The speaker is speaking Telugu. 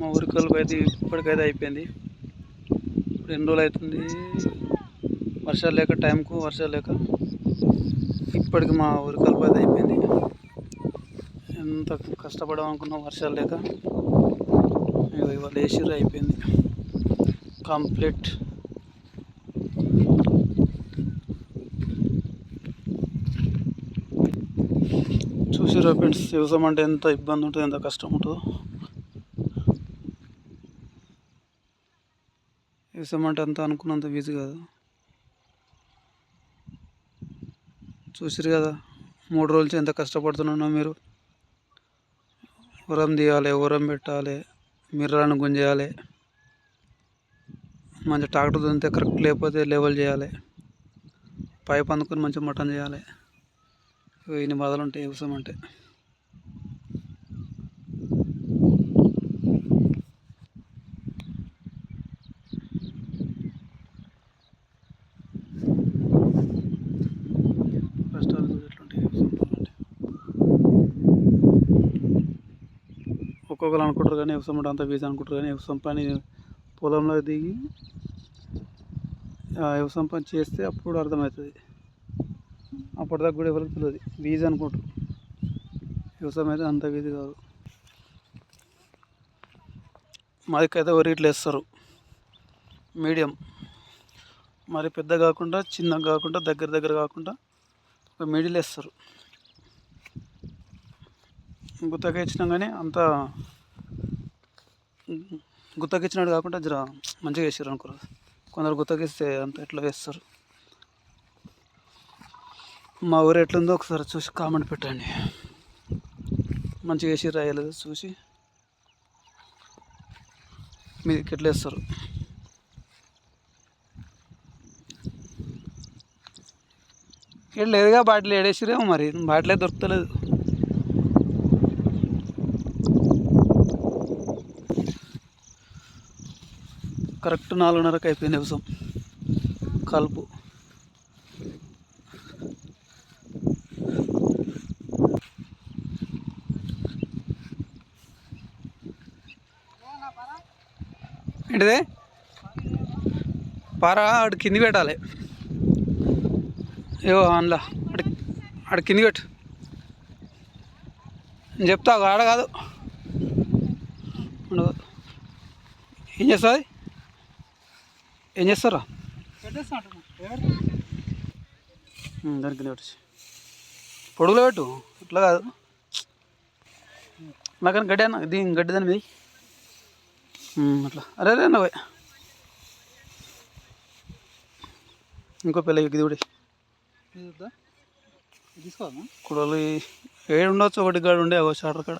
మా ఊరి కలుపు అయితే ఇప్పటికైతే అయిపోయింది. ఇప్పుడు ఎన్ని రోజులు అవుతుంది? వర్షాలు లేక టైంకు వర్షాలు లేక ఇప్పటికి మా ఊరి కలుపు అయితే అయిపోయింది. ఎంత కష్టపడడం అనుకున్నా వర్షాలు లేక. ఇవాళ వేసిర్రు అయిపోయింది. కంప్లీట్. చూసిరా ఫ్రెండ్స్ వ్యవసాయం అంటే ఎంత ఇబ్బంది ఉంటుందో ఎంత కష్టం ఉంటుందో. వ్యవసాయం అంటే అంత అనుకున్నంత వీజు కాదు. చూసిరు కదా మూడు రోజులు ఎంత కష్టపడుతున్నా మీరు. ఉరం తీయాలి ఉరం పెట్టాలి మిర్రాలను గుంజేయాలి. మంచి ట్రాక్టర్ దున్నితే కరెక్ట్ లేకపోతే లెవెల్ చేయాలి. పైప్ అందుకొని మంచిగా మటన్ చేయాలి. ఇన్ని బాధలు ఉంటాయి వ్యవసాయం అంటే ఒక్కొక్కరు అనుకుంటారు కానీ వ్యవసాయం అంటే అంత బీజీ అనుకుంటారు కానీ వ్యవసాయం పని పొలంలో దిగి ఆ వ్యవసాయం పని చేస్తే అప్పుడు అర్థమవుతుంది. అప్పటిదాకా కూడా ఎవరికి తెలియదు. వీజ్ అనుకుంటారు. వ్యవసాయం అయితే అంత వీధి కాదు. మాదికైతే వరి ఇట్లా వేస్తారు. మీడియం. మరి పెద్ద కాకుండా చిన్న కాకుండా దగ్గర దగ్గర కాకుండా ఒక మిడిల్ వేస్తారు. గుత్తగా ఇచ్చినాం కానీ అంత గుత్తకి ఇచ్చినట్టు కాకుండా జర మంచిగా వేసారు అనుకోరు కొందరు గుత్తకిస్తే అంత ఎట్లా వేస్తారు? మా ఊరు ఎట్లుందో ఒకసారి చూసి కామెంట్ పెట్టండి. మంచిగా వేసి రాయలేదు చూసి. మీదకి ఎట్లా వేస్తారు? ఇక్కడ లేదుగా బాటిల్ ఏడేసిరేమో మరి. బాటిలే దొరుకుతలేదు. కరెక్ట్ నాలుగున్నరకు అయిపోయింది వ్యవసాయం కలుపు. ఏంటిది? పార ఆడు కింది పెట్టాలి. ఏవో అందులో అడి ఆడ కింది పెట్టు. నేను చెప్తా ఆడ కాదు. ఏం చేస్తుంది? ఏం చేస్తారా? ఉమ్, దాని కింద పెట్టు పొడుగులో పెట్టు. ఇట్లా కాదు. నాకని గడ్డి అన్న దీని గడ్డి దాని మీద. అట్లా. అరే అరే అన్న పోయి. ఇంకో పిల్ల ఇది కూడా తీసుకోవాలా కుడలు ఏడు ఉండొచ్చు ఒకటి కాడ ఉండే ఒక షాటర్ కాడ.